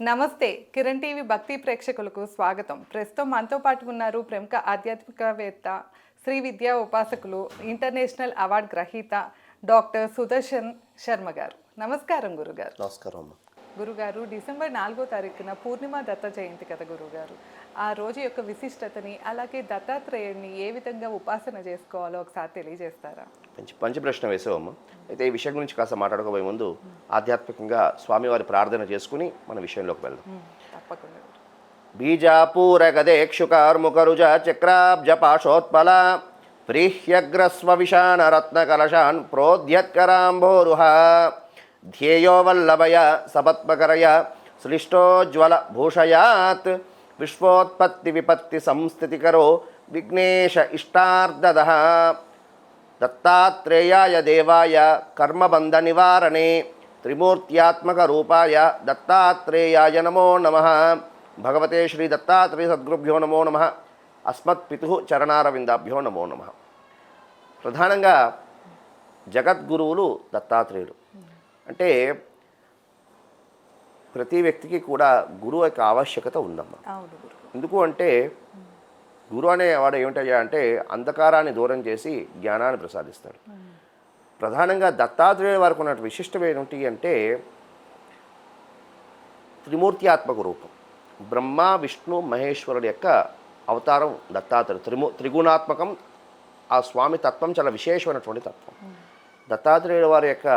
నమస్తే కిరణ్ టీవీ భక్తి ప్రేక్షకులకు స్వాగతం. ప్రస్తుతం మనతో పాటు ఉన్నారు ప్రముఖ ఆధ్యాత్మికవేత్త శ్రీ విద్యా ఉపాసకులు ఇంటర్నేషనల్ అవార్డు గ్రహీత డాక్టర్ సుదర్శన్ శర్మ గారు. నమస్కారం గురుగారు. నమస్కారం గురుగారు డిసెంబర్ నాలుగో తారీఖున పూర్ణిమ దత్త జయంతి కదా గురుగారు. ఆ రోజు యొక్క విశిష్టతని అలాగే దత్తాత్రేయుడిని ఏ విధంగా ఉపాసన చేసుకోవాలో ఒకసారి తెలియజేస్తారా? మంచి మంచి ప్రశ్న వేసావమ్మ. అయితే ఈ విషయం గురించి కాస్త మాట్లాడుకోబోయే ముందు ఆధ్యాత్మికంగా స్వామివారి ప్రార్థన చేసుకుని మన విషయంలోకి వెళ్దాం. తప్పకుండా గురు. బీజాపూర గదేక్షుకార్ముకరుజ చక్రాబ్జ పాశోత్పల ప్రీహ్యగ్రస్వ విషాన రత్న ధ్యేయోవల్లభయ సపత్మకరయ సృష్టోజ్వల భూషయాత్. విశ్వోత్పత్తి విపత్తి సంస్థితికరో విఘ్నేశ ఇష్టార్దద. దత్తాత్రేయాయ దేవాయ కర్మబంధ నివారణే త్రిమూర్త్యాత్మక రూపాయ దత్తాత్రేయాయ నమో నమ. భగవతే శ్రీ దత్తాత్రేయ సద్గురుభ్యో నమో నమ. అస్మత్పితు చరణారవిందాభ్యో నమో నమ. ప్రధానంగా జగద్గురువులు దత్తాత్రేయుడు అంటే ప్రతి వ్యక్తికి కూడా గురువు యొక్క ఆవశ్యకత ఉందమ్మా. ఎందుకు అంటే గురువు అనేవాడు ఏమిటయ్యా అంటే అంధకారాన్ని దూరం చేసి జ్ఞానాన్ని ప్రసాదిస్తాడు. ప్రధానంగా దత్తాత్రేయుల వారికి ఉన్న విశిష్టం ఏమిటి అంటే త్రిమూర్త్యాత్మక రూపం. బ్రహ్మ విష్ణు మహేశ్వరుడు యొక్క అవతారం దత్తాత్రేయుడు. త్రిము త్రిగుణాత్మకం ఆ స్వామి తత్వం చాలా విశేషమైనటువంటి తత్వం. దత్తాత్రేయుల వారి యొక్క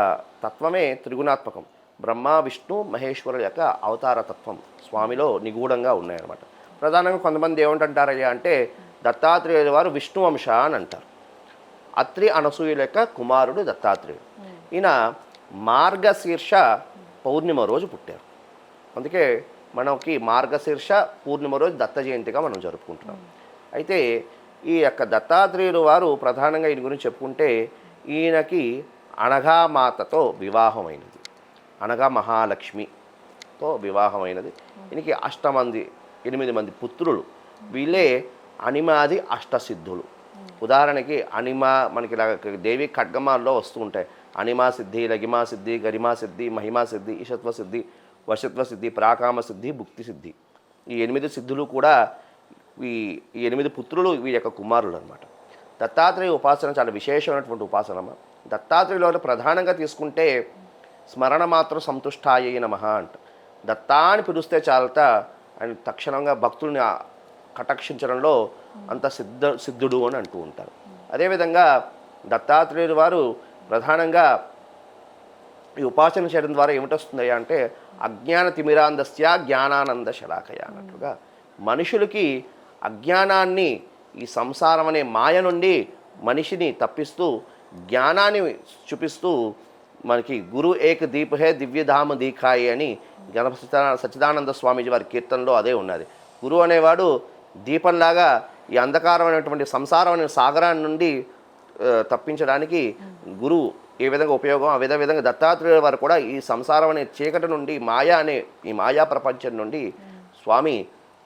తత్వమే త్రిగుణాత్మకం. బ్రహ్మ విష్ణు మహేశ్వరుల యొక్క అవతార తత్వం స్వామిలో నిగూఢంగా ఉన్నాయన్నమాట. ప్రధానంగా కొంతమంది ఏమంటుంటారయ్యా అంటే దత్తాత్రేయుల వారు విష్ణు వంశ అని అంటారు. అత్రి అనసూయుల యొక్క కుమారుడు దత్తాత్రేయుడు. ఈయన మార్గశీర్ష పౌర్ణిమ రోజు పుట్టారు. అందుకే మనకి మార్గశీర్ష పూర్ణిమ రోజు దత్త జయంతిగా మనం జరుపుకుంటున్నాం. అయితే ఈ యొక్క దత్తాత్రేయుడు వారు ప్రధానంగా ఈయన గురించి చెప్పుకుంటే ఈయనకి అనఘామాతతో వివాహమైనది. అనగా మహాలక్ష్మితో వివాహమైనది. ఈయనకి అష్టమంది ఎనిమిది మంది పుత్రులు. వీళ్ళే అనిమాది అష్టసిద్ధులు. ఉదాహరణకి అనిమ మనకి ఇలా దేవి ఖడ్గమాల్లో వస్తూ ఉంటాయి అనిమా సిద్ధి లగిమా సిద్ధి గరిమా సిద్ధి మహిమా సిద్ధి ఈశత్వ సిద్ధి వశత్వ సిద్ధి ప్రాకామ సిద్ధి భుక్తి సిద్ధి. ఈ ఎనిమిది సిద్ధులు కూడా ఈ ఈ ఎనిమిది పుత్రులు వీరి యొక్క కుమారులు అనమాట దత్తాత్రేయ ఉపాసన చాలా విశేషమైనటువంటి ఉపాసన దత్తాత్రేయులో ప్రధానంగా తీసుకుంటే స్మరణ మాత్రం సంతుష్టాయ నమ అంట. దత్తా అని పిలిస్తే చాలత ఆయన తక్షణంగా భక్తుల్ని కటక్షించడంలో కటాక్షించడంలో అంత సిద్ధ సిద్ధుడు అని అంటూ ఉంటారు. అదేవిధంగా దత్తాత్రేయుడు వారు ప్రధానంగా ఈ ఉపాసన చేయడం ద్వారా ఏమిటొస్తుందయ్యా అంటే అజ్ఞాన తిమిరాందస్య జ్ఞానానంద శలాకయ అన్నట్లుగా. మనుషులకి అజ్ఞానాన్ని ఈ సంసారం అనే మాయ నుండి మనిషిని తప్పిస్తూ జ్ఞానాన్ని చూపిస్తూ మనకి గురు ఏక దీపహే దివ్యధామ దీఖాయి అని గణపతి సత్యనా- సచ్చిదానంద స్వామీజీ వారి కీర్తనలో అదే ఉన్నది. గురువు అనేవాడు దీపంలాగా ఈ అంధకారమైనటువంటి సంసారం అనే సాగరాన్ని నుండి తప్పించడానికి గురువు ఏ విధంగా ఉపయోగం ఆ విధ విధంగా దత్తాత్రేయుల వారు కూడా ఈ సంసారం అనే చీకటి నుండి మాయా అనే ఈ మాయా ప్రపంచం నుండి స్వామి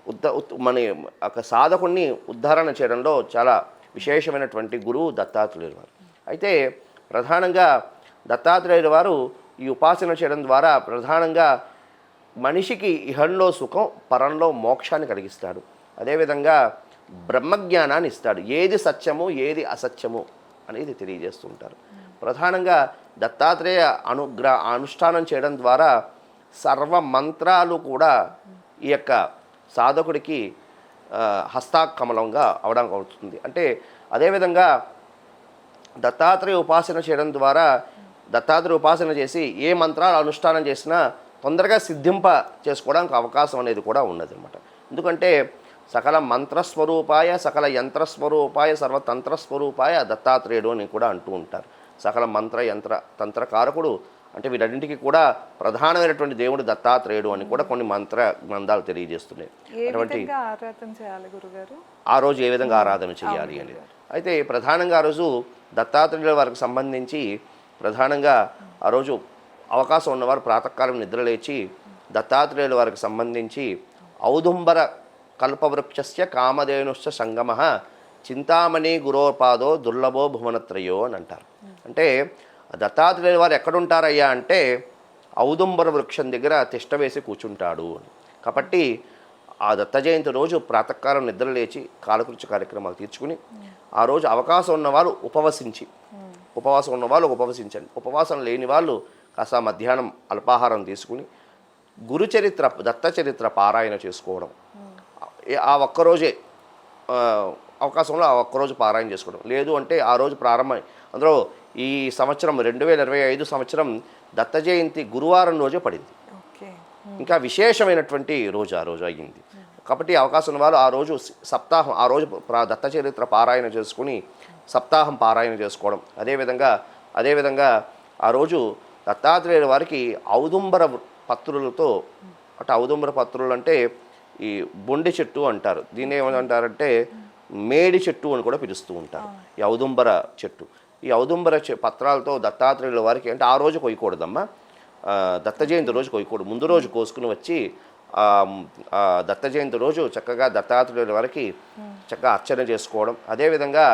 ఉద్ద ఉత్- మన ఒక సాధకుణ్ణి ఉద్ధారణ చేయడంలో చాలా విశేషమైనటువంటి గురువు దత్తాత్రేయుల వారు అయితే ప్రధానంగా దత్తాత్రేయుల వారు ఈ ఉపాసన చేయడం ద్వారా ప్రధానంగా మనిషికి ఇహంలో సుఖం పరంలో మోక్షాన్ని కలిగిస్తాడు. అదేవిధంగా బ్రహ్మజ్ఞానాన్ని ఇస్తాడు. ఏది సత్యము ఏది అసత్యము అనేది తెలియజేస్తుంటారు ప్రధానంగా దత్తాత్రేయ అనుగ్ర అనుష్ఠానం చేయడం ద్వారా సర్వ మంత్రాలు కూడా ఈ యొక్క సాధకుడికి హస్తాకమలంగా అవడానికి అవుతుంది. అంటే అదేవిధంగా దత్తాత్రేయ ఉపాసన చేయడం ద్వారా దత్తాత్రేయ ఉపాసన చేసి ఏ మంత్రాలు అనుష్ఠానం చేసినా తొందరగా సిద్ధింప చేసుకోవడానికి అవకాశం అనేది కూడా ఉన్నది అనమాట ఎందుకంటే సకల మంత్రస్వరూపాయ సకల యంత్రస్వరూపాయ సర్వతంత్రస్వరూపాయ దత్తాత్రేయుడు అని కూడా అంటూ ఉంటారు. సకల మంత్ర యంత్ర తంత్రకారకుడు అంటే వీటన్నింటికి కూడా ప్రధానమైనటువంటి దేవుడు దత్తాత్రేయుడు అని కూడా కొన్ని మంత్ర గ్రంథాలు తెలియజేస్తున్నాయి. అటువంటి ఆ రోజు ఏ విధంగా ఆరాధన చేయాలి అని. అయితే ప్రధానంగా ఆ రోజు దత్తాత్రేయుల వారికి సంబంధించి ప్రధానంగా ఆ రోజు అవకాశం ఉన్నవారు ప్రాతకాలం నిద్రలేచి దత్తాత్రేయుల వారికి సంబంధించి ఔదుంబర కల్పవృక్షస్య కామధేనుశ్చ సంగమ చింతామణి గురోపాదో దుర్లభో భువనత్రయో అని అంటారు. అంటే దత్తాత్రేయుల వారు ఎక్కడుంటారయ్యా అంటే ఔదుంబర వృక్షం దగ్గర తిష్ట వేసి కూర్చుంటాడు అని. కాబట్టి ఆ దత్త జయంతి రోజు ప్రాతకాలం నిద్ర లేచి కాలకృత్య కార్యక్రమాలు తీర్చుకుని ఆ రోజు అవకాశం ఉన్నవాళ్ళు ఉపవసించి ఉపవాసం ఉన్నవాళ్ళు ఉపవసించండి. ఉపవాసం లేని వాళ్ళు కాస్త మధ్యాహ్నం అల్పాహారం తీసుకుని గురుచరిత్ర దత్త చరిత్ర పారాయణ చేసుకోవడం. ఆ ఒక్కరోజే అవకాశంలో ఆ ఒక్కరోజు పారాయణ చేసుకోవడం. లేదు అంటే ఆ రోజు ప్రారంభం అందులో ఈ సంవత్సరం రెండు వేల ఇరవై ఐదు సంవత్సరం దత్త జయంతి గురువారం రోజే పడింది. ఇంకా విశేషమైనటువంటి రోజు ఆ రోజు అయ్యింది. కాబట్టి అవకాశం ఉన్న వాళ్ళు ఆ రోజు సప్తాహం ఆ రోజు దత్త చరిత్ర పారాయణ చేసుకుని సప్తాహం పారాయణ చేసుకోవడం. అదేవిధంగా అదేవిధంగా ఆ రోజు దత్తాత్రేయుల వారికి ఔదుంబర పత్రులతో అంటే ఔదుంబర పత్రులు అంటే ఈ బొండి చెట్టు అంటారు. దీన్ని ఏమంటారంటే మేడి చెట్టు అని కూడా పిలుస్తూ ఉంటారు. ఈ ఔదుంబర చెట్టు. ఈ ఔదుంబర పత్రాలతో దత్తాత్రేయుల వారికి అంటే ఆ రోజు కొయ్యకూడదమ్మా. దత్త జయంతి రోజు కొయ్యకూడదు. ముందు రోజు కోసుకుని వచ్చి దత్త జయంతి రోజు చక్కగా దత్తాత్రేయుల వారికి చక్కగా అర్చన చేసుకోవడం. అదేవిధంగా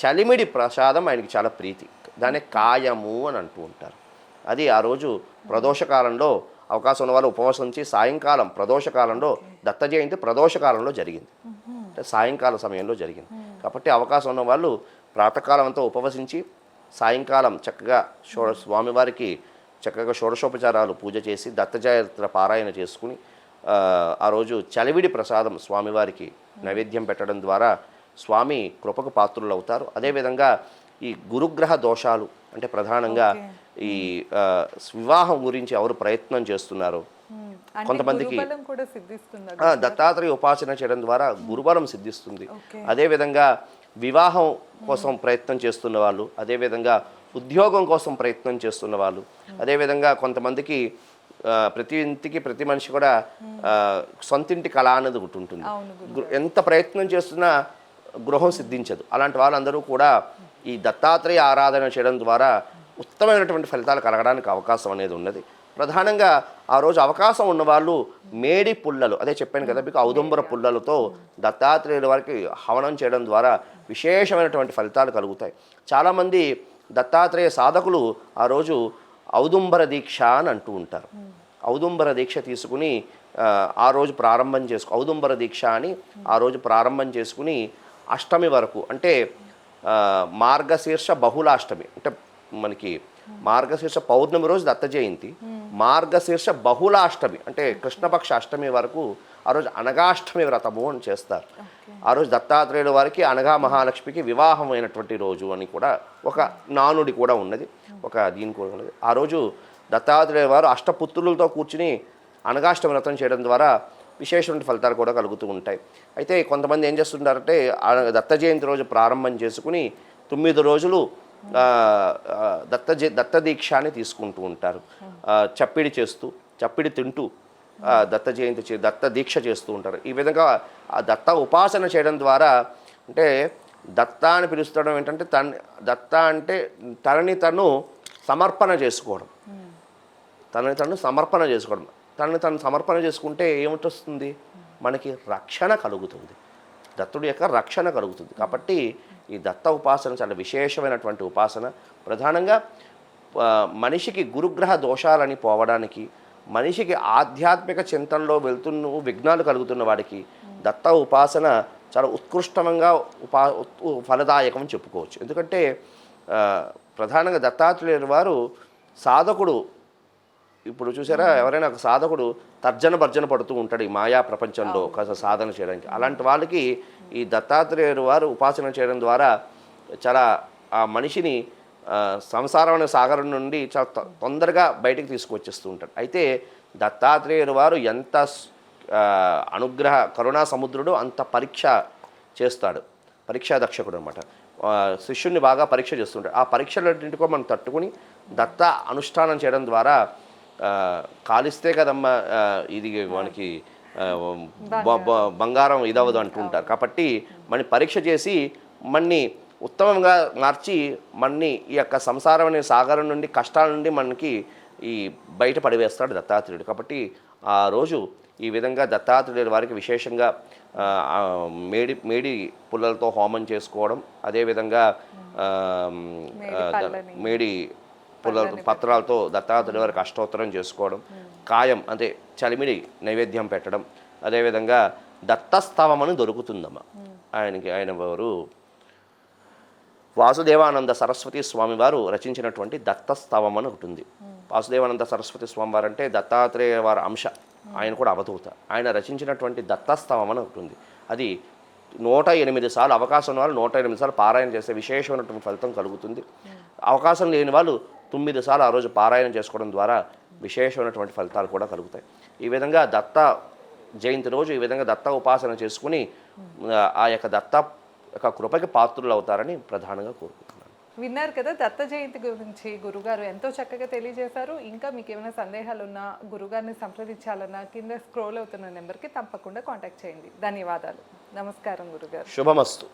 చలిమిడి ప్రసాదం ఆయనకి చాలా ప్రీతి. దాన్ని కాయము అని అంటూ ఉంటారు. అది ఆ రోజు ప్రదోషకాలంలో అవకాశం ఉన్న వాళ్ళు ఉపవసించి సాయంకాలం ప్రదోషకాలంలో దత్త జయంతి ప్రదోషకాలంలో జరిగింది. అంటే సాయంకాల సమయంలో జరిగింది. కాబట్టి అవకాశం ఉన్న వాళ్ళు ప్రాతకాలం అంతా ఉపవసించి సాయంకాలం చక్కగా షోడ స్వామివారికి చక్కగా షోడశోపచారాలు పూజ చేసి దత్తజాయత్ర పారాయణ చేసుకుని ఆ, రోజు చలివిడి ప్రసాదం స్వామివారికి నైవేద్యం పెట్టడం ద్వారా స్వామి కృపకు పాత్రులు అవుతారు అదేవిధంగా ఈ గురుగ్రహ దోషాలు అంటే ప్రధానంగా ఈ వివాహం గురించి ఎవరు ప్రయత్నం చేస్తున్నారో కొంతమందికి- దత్తాత్రేయ ఉపాసన చేయడం ద్వారా గురుబలం సిద్ధిస్తుంది. అదేవిధంగా వివాహం కోసం ప్రయత్నం చేస్తున్న వాళ్ళు అదేవిధంగా ఉద్యోగం కోసం ప్రయత్నం చేస్తున్న వాళ్ళు అదేవిధంగా కొంతమందికి ప్రతి ఇంటికి ప్రతి మనిషి కూడా సొంతింటి కళ అనేది ఒకటి ఉంటుంది. ఎంత ప్రయత్నం చేస్తున్నా గృహం సిద్ధించదు. అలాంటి వాళ్ళందరూ కూడా ఈ దత్తాత్రేయ ఆరాధన చేయడం ద్వారా ఉత్తమమైనటువంటి ఫలితాలు కలగడానికి అవకాశం అనేది ఉన్నది. ప్రధానంగా ఆ రోజు అవకాశం ఉన్నవాళ్ళు మేడి పుల్లలు. అదే చెప్పాను కదా మీకు ఔదుంబర పుల్లలతో దత్తాత్రేయుల వారికి హవనం చేయడం ద్వారా విశేషమైనటువంటి ఫలితాలు కలుగుతాయి. చాలామంది దత్తాత్రేయ సాధకులు ఆ రోజు ఔదుంబర దీక్ష అని అంటూ ఉంటారు. ఔదుంబర దీక్ష తీసుకుని ఆ, రోజు ప్రారంభం చేసుకు ఔదుంబర దీక్ష అని ఆ రోజు ప్రారంభం చేసుకుని అష్టమి వరకు అంటే మార్గశీర్ష బహుళాష్టమి అంటే మనకి మార్గశీర్ష పౌర్ణమి రోజు దత్త జయంతి. మార్గశీర్ష బహుళాష్టమి అంటే కృష్ణపక్ష అష్టమి వరకు ఆ రోజు అనగాష్టమి వ్రతము అని చేస్తారు. ఆ రోజు దత్తాత్రేయుల వారికి అనగా మహాలక్ష్మికి వివాహమైనటువంటి రోజు అని కూడా ఒక నానుడి కూడా ఉన్నది. ఒక దీని కూడా ఉన్నది. ఆ రోజు దత్తాత్రేయ వారు అష్టపుత్రులతో కూర్చుని అనగాష్టమి వ్రతం చేయడం ద్వారా విశేషమైన ఫలితాలు కూడా కలుగుతూ ఉంటాయి. అయితే కొంతమంది ఏం చేస్తుంటారంటే దత్త జయంతి రోజు ప్రారంభం చేసుకుని తొమ్మిది రోజులు దత్త దత్తదీక్ష అని తీసుకుంటూ ఉంటారు. చప్పిడి చేస్తూ చప్పిడి తింటూ దత్త జయంతి దత్త దీక్ష చేస్తూ ఉంటారు. ఈ విధంగా ఆ దత్త ఉపాసన చేయడం ద్వారా అంటే దత్త అని పిలుస్తడం ఏంటంటే తన దత్త అంటే తనని తను సమర్పణ చేసుకోవడం. తనని తను సమర్పణ చేసుకోవడం. తనని తను సమర్పణ చేసుకుంటే ఏమిటొస్తుంది? మనకి రక్షణ కలుగుతుంది. దత్తుడి యొక్క రక్షణ కలుగుతుంది. కాబట్టి ఈ దత్త ఉపాసన చాలా విశేషమైనటువంటి ఉపాసన. ప్రధానంగా మనిషికి గురుగ్రహ దోషాలని పోవడానికి మనిషికి ఆధ్యాత్మిక చింతనలో వెళ్తున్న విఘ్నాలు కలుగుతున్న వాడికి దత్త ఉపాసన చాలా ఉత్కృష్టంగా ఉపా ఫలదాయకం చెప్పుకోవచ్చు. ఎందుకంటే ప్రధానంగా దత్తాత్రేయుల వారు సాధకుడు ఇప్పుడు చూసారా ఎవరైనా ఒక సాధకుడు తర్జన భర్జన పడుతూ ఉంటాడు ఈ మాయా ప్రపంచంలో కాస్త సాధన చేయడానికి. అలాంటి వాళ్ళకి ఈ దత్తాత్రేయుడు వారు ఉపాసన చేయడం ద్వారా చాలా ఆ మనిషిని ఆ, సంసారం అనే సాగరం నుండి చాలా తొందరగా బయటికి తీసుకొచ్చేస్తూ ఉంటాడు. అయితే దత్తాత్రేయుడు వారు ఎంత అనుగ్రహ కరుణా సముద్రుడు అంత పరీక్ష చేస్తాడు. పరీక్షా దక్షకుడు అనమాట శిష్యుణ్ణి బాగా పరీక్ష చేస్తుంటాడు. ఆ పరీక్షలన్నింటికో మనం తట్టుకుని దత్త అనుష్ఠానం చేయడం ద్వారా కాలిస్తే కదమ్మా ఇది మనకి బంగారం ఇదవదు అంటుంటారు. కాబట్టి మన పరీక్ష చేసి మన్ని ఉత్తమంగా మార్చి మన్ని ఈ యొక్క సంసారం అనే సాగరం నుండి కష్టాల నుండి మనకి ఈ బయట పడివేస్తాడు దత్తాత్రేయుడు. కాబట్టి ఆ రోజు ఈ విధంగా దత్తాత్రేయుల వారికి విశేషంగా మేడి మేడి పుల్లలతో హోమం చేసుకోవడం అదేవిధంగా మేడి పుల్ల పత్రాలతో దత్తాత్రేయ వారికి అష్టోత్తరం చేసుకోవడం కాయం అంటే చలిమిడి నైవేద్యం పెట్టడం అదేవిధంగా దత్తస్తవం అని దొరుకుతుందమ్మ ఆయనకి ఆయన వారు వాసుదేవానంద సరస్వతి స్వామి వారు రచించినటువంటి దత్తస్తవం అని ఒకటి ఉంది. వాసుదేవానంద సరస్వతి స్వామి వారు అంటే దత్తాత్రేయ వారి అంశ. ఆయన కూడా అవధూత. ఆయన రచించినటువంటి దత్తస్తవం అని ఒకటి ఉంది. అది నూట ఎనిమిది సార్లు అవకాశం ఉన్న వాళ్ళు నూట ఎనిమిది సార్లు పారాయణ చేస్తే విశేషమైనటువంటి ఫలితం కలుగుతుంది. అవకాశం లేని వాళ్ళు తొమ్మిది సార్లు ఆ రోజు పారాయణ చేసుకోవడం ద్వారా విశేషమైనటువంటి ఫలితాలు కూడా కలుగుతాయి. ఈ విధంగా దత్త జయంతి రోజు ఈ విధంగా దత్త ఉపాసన చేసుకుని ఆ, యొక్క దత్త యొక్క కృపకి పాత్రులు అవుతారని ప్రధానంగా కోరుకుంటున్నాను. విన్నారు కదా దత్త జయంతి గురించి గురుగారు ఎంతో చక్కగా తెలియజేశారు. ఇంకా మీకు ఏమైనా సందేహాలు ఉన్నా గురుగారిని సంప్రదించాలన్నా కింద స్క్రోల్ అవుతున్న నెంబర్కి తప్పకుండా కాంటాక్ట్ చేయండి. ధన్యవాదాలు. నమస్కారం గురుగారు. శుభమస్తు.